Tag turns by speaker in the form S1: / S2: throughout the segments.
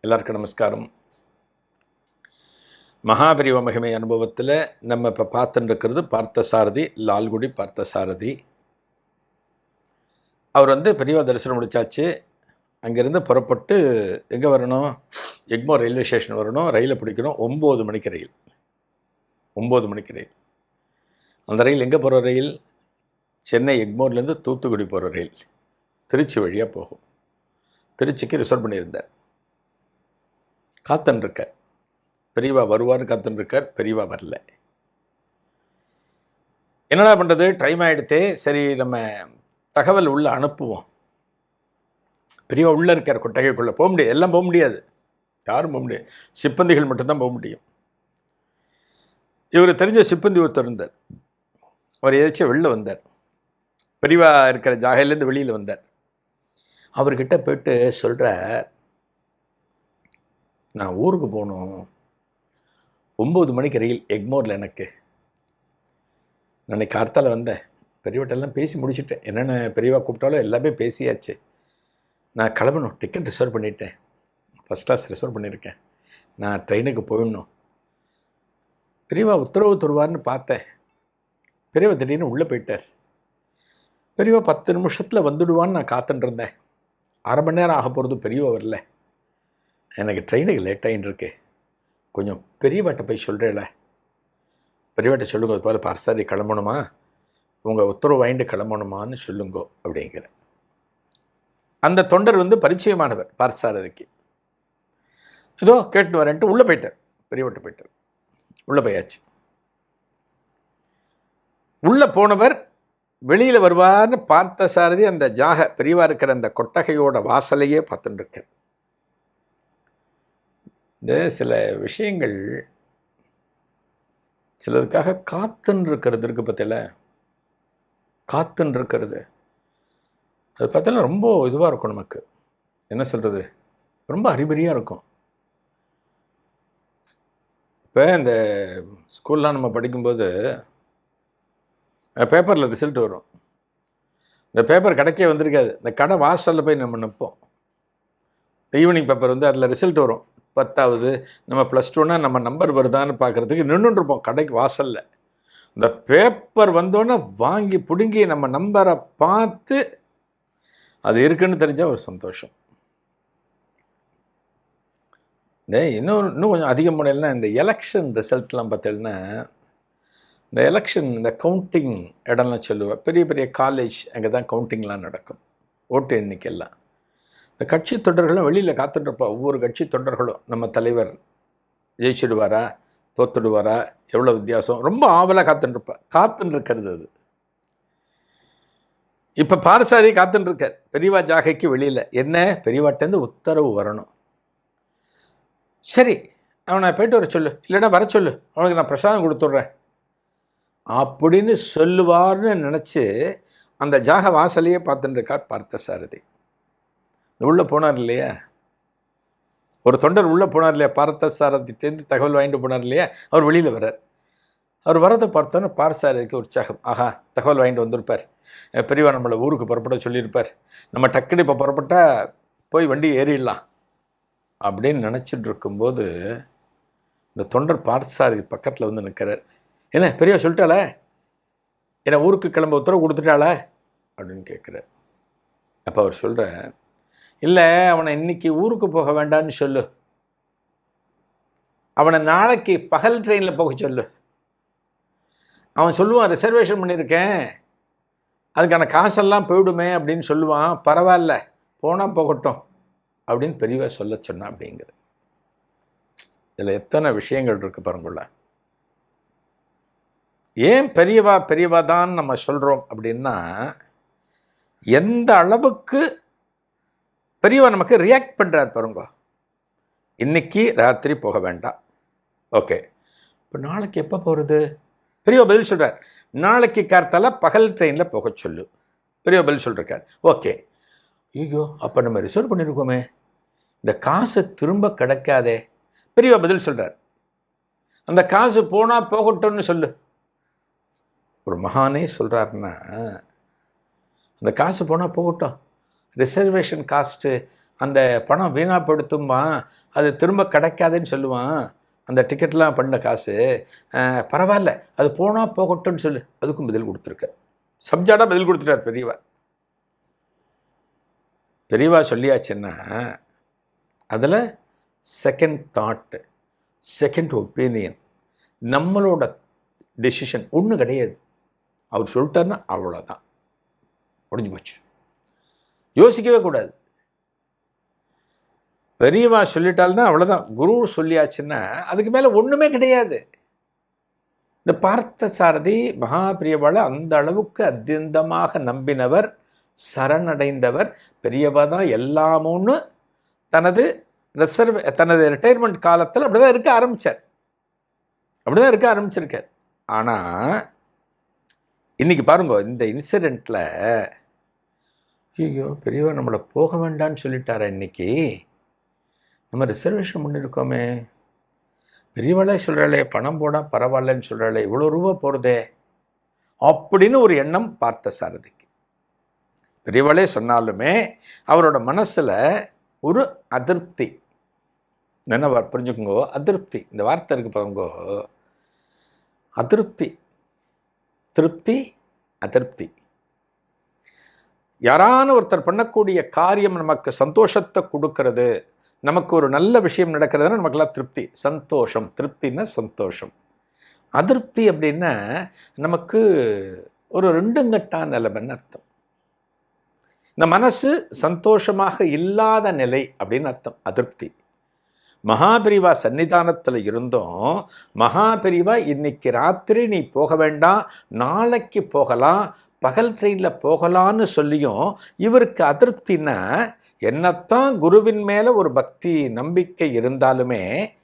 S1: எல்லாருக்கும் நமஸ்காரம். மகாபரிவ மகிமை அனுபவத்தில் நம்ம இப்போ பார்த்துட்டுருக்கிறது பார்த்தசாரதி லால்குடி பார்த்தசாரதி. அவர் வந்து பெரியவா தரிசனம் முடிச்சாச்சு. அங்கேருந்து புறப்பட்டு எங்கே வரணும்? எக்மோர் ரயில்வே ஸ்டேஷன் வரணும். ரயிலை பிடிக்கணும். ஒம்பது மணிக்கு ரயில். ஒம்பது மணிக்கு ரயில். அந்த ரயில் எங்கே போகிற ரயில்? சென்னை எக்மோர்லேருந்து தூத்துக்குடி போகிற ரயில். திருச்சி வழியாக போகும். திருச்சிக்கு ரிசர்வ் பண்ணியிருந்தார். காத்துருக்கார் பெரியவா வருவார்னு காத்துருக்கார் பெரியவா வரல. என்னடா பண்ணுறது டைம் ஆகிடுத்தே சரி நம்ம தகவல் உள்ளே அனுப்புவோம். பெரியவா உள்ளே இருக்கார் கொட்டகைக்குள்ளே. போக முடியாது. எல்லாம் போக முடியாது. யாரும் போக முடியாது. சிப்பந்திகள் மட்டும்தான் போக முடியும். இவர் தெரிஞ்ச சிப்பந்தி ஒருத்தர் இருந்தார். அவர் ஏதாச்சும் வெளில வந்தார். பெரியவா இருக்கிற ஜாகையிலேருந்து வெளியில் வந்தார். அவர்கிட்ட போயிட்டு சொல்கிறார் நான் ஊருக்கு போகணும். ஒம்பது மணிக்கு ரயில் எக்மோரில் எனக்கு. நான் கார்த்தால வந்தேன். பெரியவட்டெல்லாம் பேசி முடிச்சுட்டேன். என்னென்ன பெரியவா கூப்பிட்டாலும் எல்லாமே பேசியாச்சு. நான் கிளம்பணும். டிக்கெட் ரிசர்வ் பண்ணிட்டேன். ஃபஸ்ட் கிளாஸ் ரிசர்வ் பண்ணியிருக்கேன். நான் ட்ரெயினுக்கு போயிடணும். பெரியவா உத்தரவு தருவார்னு பார்த்தேன். பெரியவா திடீர்னு உள்ளே போயிட்டார். பெரியவா பத்து நிமிஷத்தில் வந்துடுவான்னு நான் காத்துட்டு இருந்தேன். அரை மணி நேரம் ஆக போகிறது பெரியவா வரல. எனக்கு ட்ரெயினுக்கு லேட்டாகின்னு இருக்கு. கொஞ்சம் பெரியவாட்ட போய் சொல்கிறேல பெரியவாட்ட சொல்லுங்க அது போல் பார்சாரி கிளம்பணுமா? உங்கள் உத்தரவு வாங்கிட்டு கிளம்பணுமான்னு சொல்லுங்கோ அப்படிங்கிற அந்த தொண்டர் வந்து பரிச்சயமானவர் பார்சாரதிக்கு ஏதோ கேட்டு வரேன்ட்டு உள்ளே போயிட்டார். பெரியவட்ட போயிட்டார். உள்ளே போயாச்சு. உள்ளே போனவர் வெளியில் வருவார்னு பார்த்த சாரதி அந்த ஜாக பெரியவா இருக்கிற அந்த கொட்டகையோட வாசலையே பார்த்துட்டு இருக்கார். இந்த சில விஷயங்கள் சிலதுக்காக காத்துன்னு இருக்கிறது இருக்குது பார்த்தல காத்துன்னு இருக்கிறது அது பார்த்தாலும் ரொம்ப இதுவாக இருக்கும் நமக்கு. என்ன சொல்கிறது ரொம்ப அறிபறியாக இருக்கும். இப்போ இந்த ஸ்கூல்லாம் நம்ம படிக்கும்போது பேப்பரில் ரிசல்ட் வரும். இந்த பேப்பர் கடைக்கே வந்திருக்காது. இந்த கடை வாசலில் போய் நம்ம நிற்போம் ஈவினிங் பேப்பர் வந்து அதில் ரிசல்ட் வரும். பத்தாவது நம்ம ப்ளஸ் டூனா நம்ம நம்பர் வருதான்னு பார்க்குறதுக்கு நின்றுட்டுருப்போம் கடைக்கு வாசலில். இந்த பேப்பர் வந்தோன்னே வாங்கி பிடுங்கி நம்ம நம்பரை பார்த்து அது இருக்குன்னு தெரிஞ்சால் ஒரு சந்தோஷம். இந்த இன்னும் இன்னும் கொஞ்சம் அதிகம் முறையில்னா இந்த எலெக்ஷன் ரிசல்ட்லாம் பார்த்தீங்கன்னா இந்த எலெக்ஷன் இந்த கவுண்டிங் இடம்லாம் சொல்லுவேன் பெரிய பெரிய காலேஜ் அங்கே தான் கவுண்டிங்லாம் நடக்கும். ஓட்டு எண்ணிக்கையெல்லாம் இந்த கட்சி தொண்டர்களும் வெளியில் காத்துட்ருப்பா ஒவ்வொரு கட்சி தொண்டர்களும் நம்ம தலைவர் ஜெயிச்சிடுவாரா தோத்துடுவாரா எவ்வளோ வித்தியாசம்? ரொம்ப ஆவலாக காத்துட்டுருப்பா காத்துன்னு இருக்கிறது அது. இப்போ பாரசாரி காத்துட்டுருக்கார் பெரியவா ஜாகைக்கு வெளியில். என்ன? பெரியவாட்டேருந்து உத்தரவு வரணும். சரி அவனை போயிட்டு வர சொல்லு இல்லைன்னா வர சொல்லு அவனுக்கு நான் பிரசாதம் கொடுத்துட்றேன். அப்படின்னு சொல்லுவார்னு நினச்சி அந்த ஜாக வாசலையே பார்த்துட்டுருக்கார் பார்த்த சாரதி உள்ளே போனார் இல்லையா? ஒரு தொண்டர் உள்ளே போனார் இல்லையா? பார்த்த சாரதிட்டேருந்து தகவல் வாங்கிட்டு போனார் இல்லையா? அவர் வெளியில் வர்றார். அவர் வரதை பார்த்தோன்னே பார்சாரதிக்கு உற்சாகம். ஆஹா தகவல் வாங்கிட்டு வந்திருப்பார். பெரியவா நம்மளை ஊருக்கு புறப்பட சொல்லியிருப்பார். நம்ம டக்குனு இப்போ புறப்பட்டால் போய் வண்டி ஏறிடலாம். அப்படின்னு நினச்சிட்டு இருக்கும்போது இந்த தொண்டர் பார்த்தசாரதி பக்கத்தில் வந்து நிற்கிறார் என்ன பெரியவா சொல்லிட்டாளே? என்ன ஊருக்கு கிளம்ப உத்தரவு கொடுத்துட்டாளே? அப்படின்னு கேட்குறார். அப்போ அவர் சொல்கிறேன் இல்லை அவனை இன்னைக்கு ஊருக்கு போக வேண்டான்னு சொல்லு. அவனை நாளைக்கு பகல் ட்ரெயினில் போக சொல்லு. அவன் சொல்லுவான் ரிசர்வேஷன் பண்ணியிருக்கேன். அதுக்கான காசெல்லாம் போயிடுமே அப்படின்னு சொல்லுவான். பரவாயில்ல போனால் போகட்டும் அப்படின்னு பெரியவா சொல்ல சொன்னான் அப்படிங்கிறது. இதில் எத்தனை விஷயங்கள் இருக்கு பாருங்கள ஏன் பெரியவா பெரியவா தான் நம்ம சொல்கிறோம் அப்படின்னா எந்த அளவுக்கு பெரியவா நமக்கு ரியாக்ட் பண்ணுறார் பாருங்க. இன்னைக்கு ராத்திரி போக வேண்டாம். ஓகே இப்போ நாளைக்கு எப்போ போகிறது பெரியவா பதில் சொல்கிறார் நாளைக்கு கார்த்தால பகல் ட்ரெயினில் போக சொல்லு. பெரியவா பதில் சொல்லிருக்கார். ஓகே ஐயோ அப்போ நம்ம ரிசர்வ் பண்ணியிருக்கோமே இந்த காசு திரும்ப கிடைக்காதே. பெரியவா பதில் சொல்கிறார் அந்த காசு போனால் போகட்டும்னு சொல்லு. ஒரு மகானே சொல்கிறாருன்னா அந்த காசு போனால் போகட்டும். ரிசர்வேஷன் காஸ்ட்டு அந்த பணம் வீணாப்படுத்துமா? அது திரும்ப கிடைக்காதுன்னு சொல்லுவான். அந்த டிக்கெட்லாம் பண்ண காசு. பரவாயில்ல. அது போனால் போகட்டும்னு சொல்லு. அதுக்கும் பதில் கொடுத்துருக்க. சப்ஜாடாக பதில் கொடுத்துட்டார் பெரியவா. பெரியவா சொல்லியாச்சுன்னா அதில் செகண்ட் தாட்டு செகண்ட் ஒப்பீனியன் நம்மளோட டெசிஷன் ஒன்றும் கிடையாது. அவர் சொல்லிட்டாருன்னா அவ்வளோதான் முடிஞ்சு போச்சு. யோசிக்கவே கூடாது. பெரியவா சொல்லிட்டால்னா அவ்வளோதான் குரு சொல்லியாச்சுன்னா அதுக்கு மேலே ஒன்றுமே கிடையாது. இந்த பார்த்த சாரதி மகாபிரியவாளை அந்த அளவுக்கு அத்தியந்தமாக நம்பினவர் சரணடைந்தவர் பெரியவா தான் எல்லாமும்னு தனது ரிசர்வ் தனது ரிட்டையர்மெண்ட் காலத்தில் அப்படி தான் இருக்க ஆரம்பித்தார் அப்படி தான் இருக்க ஆரம்பிச்சிருக்கார். ஆனால் இன்னைக்கு பாருங்க இந்த இன்சிடெண்ட்டில் ஐயோ பெரியவா நம்மளை போக வேண்டாம்னு சொல்லிட்டாரா இன்னைக்கு? நம்ம ரிசர்வேஷன் பண்ணியிருக்கோமே பெரியவாளே சொல்கிறாளே பணம் போனால் பரவாயில்லன்னு சொல்கிறாளே இவ்வளோ ரூபா போகிறதே அப்படின்னு ஒரு எண்ணம் பார்த்த சாரதிக்கு. பெரியவாளே சொன்னாலுமே அவரோட மனசில் ஒரு அதிருப்தி. என்ன புரிஞ்சுக்கோங்கோ அதிருப்தி. இந்த வார்த்தை இருக்கு பாருங்க. அதிருப்தி. திருப்தி அதிருப்தி. யாரான ஒருத்தர் பண்ணக்கூடிய காரியம் நமக்கு சந்தோஷத்தை கொடுக்கறது நமக்கு ஒரு நல்ல விஷயம் நடக்கிறதுனா நமக்கெல்லாம் திருப்தி. சந்தோஷம். திருப்தின்னா சந்தோஷம். அதிருப்தி அப்படின்னா நமக்கு ஒரு ரெண்டுங்கட்டான நிலைமைன்னு அர்த்தம். இந்த மனசு சந்தோஷமாக இல்லாத நிலை அப்படின்னு அர்த்தம். அதிருப்தி. மகாபிரிவா சன்னிதானத்தில் இருந்தும். மகாபிரிவா இன்னைக்கு ராத்திரி நீ போக வேண்டாம். நாளைக்கு போகலாம். பகல் ட்ரெயினில் போகலான்னு சொல்லியும் இவருக்கு அதிருப்தின்னா என்னத்தான் குருவின் மேலே ஒரு பக்தி நம்பிக்கை இருந்தாலுமே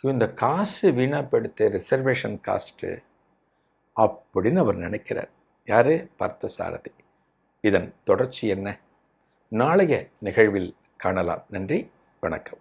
S1: இந்த காசு வீணாப்படுத்து ரிசர்வேஷன் காஸ்ட்டு அப்படின்னு அவர் நினைக்கிறார். யார்? பார்த்த சாரதி இதன் தொடர்ச்சி என்ன? நாளைய நிகழ்வில் காணலாம். நன்றி. வணக்கம்.